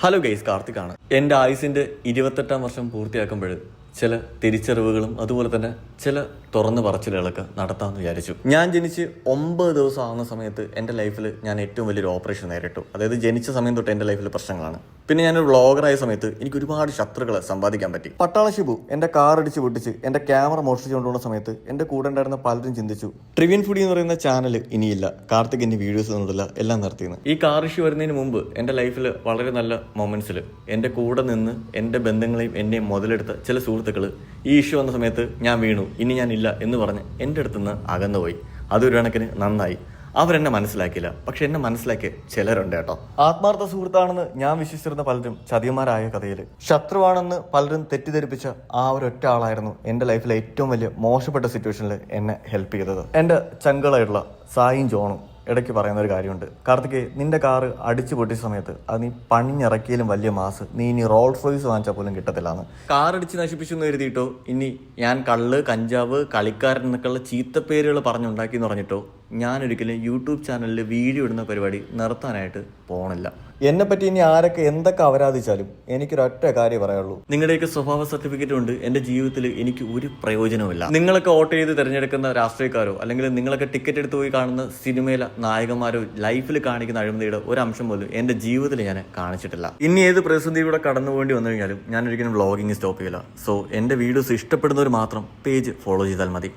Hello guys കാർത്തിക്കാണ് എന്റെ ആയുസിന്റെ ഇരുപത്തെട്ടാം വർഷം പൂർത്തിയാക്കുമ്പോൾ ചില തിരിച്ചറിവുകളും അതുപോലെ തന്നെ ചില തുറന്നു പറച്ചിലുകളൊക്കെ നടത്താമെന്ന് വിചാരിച്ചു. ഞാൻ ജനിച്ച് ഒമ്പത് ദിവസം ആവുന്ന സമയത്ത് എന്റെ ലൈഫിൽ ഞാൻ ഏറ്റവും വലിയൊരു ഓപ്പറേഷൻ നേരിട്ടു. അതായത് ജനിച്ച സമയം തൊട്ട് എന്റെ ലൈഫിൽ പ്രശ്നങ്ങളാണ്. പിന്നെ ഞാനൊരു വ്ളോഗറായ സമയത്ത് എനിക്ക് ഒരുപാട് ശത്രുക്കളെ സമ്പാദിക്കാൻ പറ്റി. പട്ടാള ഷിബു എന്റെ കാർ അടിച്ച് പൊട്ടിച്ച് എന്റെ ക്യാമറ മോഷ്ടിച്ചു കൊണ്ടുപോകുന്ന സമയത്ത് എന്റെ കൂടെ ഉണ്ടായിരുന്ന പലരും ചിന്തിച്ചു ട്രിവിൻ ഫുഡി എന്ന് പറയുന്ന ചാനൽ ഇനിയില്ല. കാർത്തിക് എന്റെ വീഡിയോസ് ഒന്നുമില്ല എല്ലാം നിർത്തിയെന്ന്. ഈ കാർ ഇഷ്യൂ വരുന്നതിന് മുമ്പ് എന്റെ ലൈഫിൽ വളരെ നല്ല മൊമെന്റ്സിൽ എന്റെ കൂടെ നിന്ന് എന്റെ ബന്ധങ്ങളെയും എന്നെയും മുതലെടുത്ത ചില സുഹൃത്തുക്കൾ ഈ ഇഷ്യൂ വന്ന സമയത്ത് ഞാൻ വീണു ഇനി ഞാൻ ഇല്ല എന്ന് പറഞ്ഞ് എന്റെ അടുത്തുനിന്ന് അകന്നുപോയി. അതൊരു കണക്കിന് നന്നായി. അവരെന്നെ മനസ്സിലാക്കിയില്ല. പക്ഷെ എന്നെ മനസ്സിലാക്കിയ ചിലരുണ്ട് കേട്ടോ. ആത്മാർത്ഥ സുഹൃത്താണെന്ന് ഞാൻ വിശ്വസിച്ചിരുന്ന പലരും ചതിയന്മാരായ കഥയിൽ ശത്രുവാണെന്ന് പലരും തെറ്റിദ്ധരിപ്പിച്ച ആ ഒരൊറ്റ ആളായിരുന്നു എന്റെ ലൈഫിലെ ഏറ്റവും വലിയ മോശപ്പെട്ട സിറ്റുവേഷനിൽ എന്നെ ഹെൽപ്പ് ചെയ്തത്. എന്റെ ചങ്കളായിട്ടുള്ള സായും ജോണും. ഇടയ്ക്ക് പറയുന്ന ഒരു കാര്യമുണ്ട്. കാർത്തിക് നിന്റെ കാറ് അടിച്ചു പൊട്ടിയ സമയത്ത് അത് നീ പണിഞ്ഞിറക്കിയാലും വലിയ മാസ്. നീ ഇനി റോൾസ് റോയ്സ് വാങ്ങിച്ചാൽ പോലും കിട്ടത്തില്ലാന്ന്. കാർ അടിച്ച് നശിപ്പിച്ചു എന്ന് കരുതിയിട്ടോ? ഇനി ഞാൻ കള്ള് കഞ്ചാവ് കളിക്കാരൻ എന്നൊക്കെയുള്ള ചീത്തപ്പേരുകൾ പറഞ്ഞുണ്ടാക്കി എന്ന് പറഞ്ഞിട്ടോ? ഞാൻ ഒരിക്കലും യൂട്യൂബ് ചാനലിൽ വീഡിയോ ഇടുന്ന പരിപാടി നിർത്താനായിട്ട് പോണില്ല. എന്നെ പറ്റി ഇനി ആരൊക്കെ എന്തൊക്കെ അപരാധിച്ചാലും എനിക്കൊരൊറ്റ കാര്യം പറയുള്ളൂ നിങ്ങളുടെയൊക്കെ സ്വഭാവ സർട്ടിഫിക്കറ്റ് കൊണ്ട് എന്റെ ജീവിതത്തിൽ എനിക്ക് ഒരു പ്രയോജനമില്ല നിങ്ങളൊക്കെ വോട്ട് ചെയ്ത് തിരഞ്ഞെടുക്കുന്ന രാഷ്ട്രീയക്കാരോ അല്ലെങ്കിൽ നിങ്ങളൊക്കെ ടിക്കറ്റ് എടുത്ത് പോയി കാണുന്ന സിനിമയിലെ നായകന്മാരോ ലൈഫിൽ കാണിക്കുന്ന അഴിമതിയുടെ ഒരു അംശം പോലും എന്റെ ജീവിതത്തിൽ ഞാൻ കാണിച്ചിട്ടില്ല. ഇനി ഏത് പ്രതിസന്ധിയിലൂടെ കടന്നു പോകേണ്ടി വന്നു കഴിഞ്ഞാലും ഞാൻ ഒരിക്കലും വ്ളോഗിങ് സ്റ്റോപ്പ് ചെയ്യില്ല. സോ എന്റെ വീഡിയോസ് ഇഷ്ടപ്പെടുന്നവർ മാത്രം പേജ് ഫോളോ ചെയ്താൽ മതി.